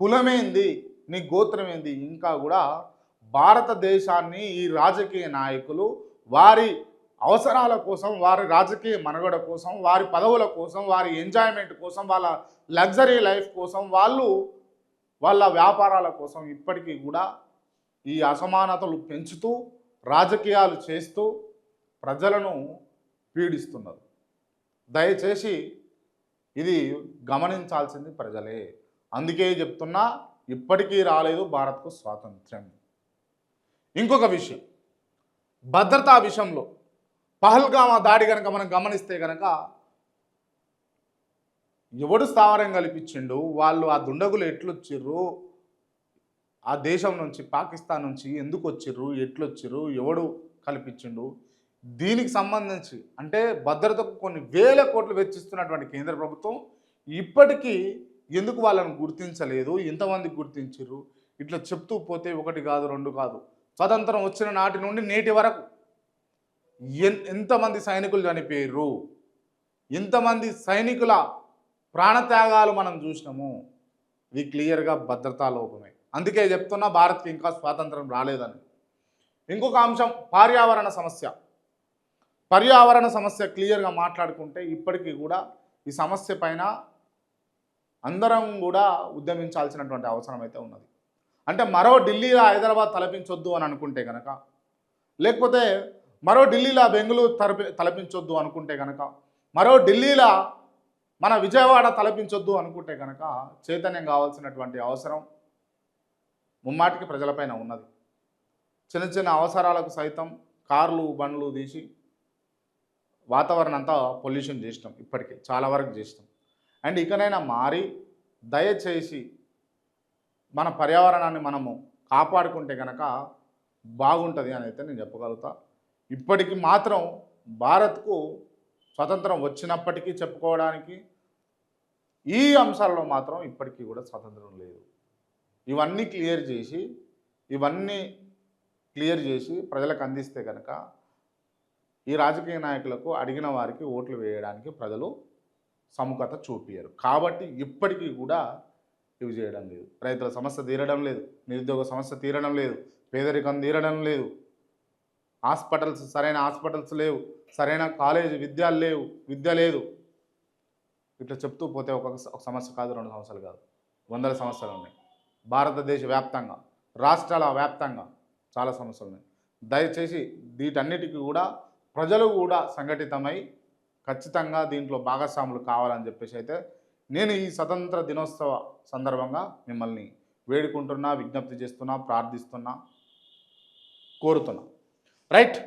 కులమేంది? నీ గోత్రం ఏంది ఇంకా కూడా భారతదేశాన్ని ఈ రాజకీయ నాయకులు వారి అవసరాల కోసం వారి రాజకీయ మనుగడ కోసం వారి పదవుల కోసం వారి ఎంజాయ్మెంట్ కోసం వాళ్ళ లగ్జరీ లైఫ్ కోసం వాళ్ళు వాళ్ళ వ్యాపారాల కోసం ఇప్పటికీ కూడా ఈ అసమానతలు పెంచుతూ రాజకీయాలు చేస్తూ ప్రజలను పీడిస్తున్నారు. దయచేసి ఇది గమనించాల్సింది ప్రజలే. అందుకే చెప్తున్నా ఇప్పటికీ రాలేదు భారత్కు స్వాతంత్ర్యం. ఇంకొక విషయం. భద్రతా విషయంలో పహల్గామా దాడి కనుక మనం గమనిస్తే కనుక ఎవడు స్థావరం కల్పించిండు వాళ్ళు ఆ దుండగులు ఎట్లొచ్చిర్రు? ఆ దేశం నుంచి పాకిస్తాన్ నుంచి ఎందుకు వచ్చిర్రు? ఎట్లొచ్చిర్రు? ఎవడు కల్పించిండు? దీనికి సంబంధించి అంటే భద్రతకు కొన్ని వేల కోట్లు వెచ్చిస్తున్నటువంటి కేంద్ర ప్రభుత్వం ఇప్పటికీ ఎందుకు వాళ్ళని గుర్తించలేదు? ఎంతమంది గుర్తించరు ఇట్లా చెప్తూ పోతే ఒకటి కాదు రెండు కాదు. స్వతంత్రం వచ్చిన నాటి నుండి నేటి వరకు ఎంతమంది సైనికులు చనిపోయారు ఎంతమంది సైనికుల ప్రాణత్యాగాలు మనం చూసినాము? ఇది క్లియర్గా భద్రతా లోపమే. అందుకే చెప్తున్నా భారత్కి ఇంకా స్వాతంత్రం రాలేదని. ఇంకొక అంశం పర్యావరణ సమస్య. పర్యావరణ సమస్య క్లియర్గా మాట్లాడుకుంటే ఇప్పటికీ కూడా ఈ సమస్య పైన అందరం కూడా ఉద్యమించాల్సినటువంటి అవసరం అయితే ఉన్నది. అంటే మరో ఢిల్లీలో హైదరాబాద్ తలపించొద్దు అని అనుకుంటే కనుక లేకపోతే మరో ఢిల్లీలో బెంగళూరు తలపి తలపించొద్దు అనుకుంటే కనుక మరో ఢిల్లీలో మన విజయవాడ తలపించొద్దు అనుకుంటే కనుక చైతన్యం కావాల్సినటువంటి అవసరం ముమ్మాటికి ప్రజలపైన ఉన్నది. చిన్న చిన్న అవసరాలకు సైతం కార్లు బండ్లు తీసి వాతావరణం అంతా పొల్యూషన్ చేసినాం ఇప్పటికే చాలా వరకు చేసినాం. అండ్ ఇకనైనా మారి దయచేసి మన పర్యావరణాన్ని మనము కాపాడుకుంటే కనుక బాగుంటుంది అని అయితే నేను చెప్పగలుగుతా. ఇప్పటికి మాత్రం భారత్కు స్వతంత్రం వచ్చినప్పటికీ చెప్పుకోవడానికి ఈ అంశాల్లో మాత్రం ఇప్పటికీ కూడా స్వతంత్రం లేదు. ఇవన్నీ క్లియర్ చేసి ఇవన్నీ క్లియర్ చేసి ప్రజలకు అందిస్తే కనుక ఈ రాజకీయ నాయకులకు అడిగిన వారికి ఓట్లు వేయడానికి ప్రజలు సముఖత చూపించరు కాబట్టి ఇప్పటికీ కూడా ఇవి చేయడం లేదు. రైతుల సమస్య తీరడం లేదు. నిరుద్యోగ సమస్య తీరడం లేదు. పేదరికం తీరడం లేదు. హాస్పిటల్స్ సరైన హాస్పిటల్స్ లేవు. సరైన కాలేజ్ విద్యలు లేవు. విద్య లేదు. ఇట్లా చెప్తూ పోతే ఒక ఒక సమస్య కాదు రెండు సమస్యలు కాదు. వందల సమస్యలు ఉన్నాయి. భారతదేశ వ్యాప్తంగా రాష్ట్రాల వ్యాప్తంగా చాలా సమస్యలు ఉన్నాయి. దయచేసి వీటన్నిటికీ కూడా ప్రజలు కూడా సంఘటితమై ఖచ్చితంగా దీంట్లో భాగస్వాములు కావాలని చెప్పేసి అయితే నేను ఈ స్వతంత్ర దినోత్సవ సందర్భంగా మిమ్మల్ని వేడుకుంటున్నా విజ్ఞప్తి చేస్తున్నా ప్రార్థిస్తున్నా కోరుతున్నా. రైట్?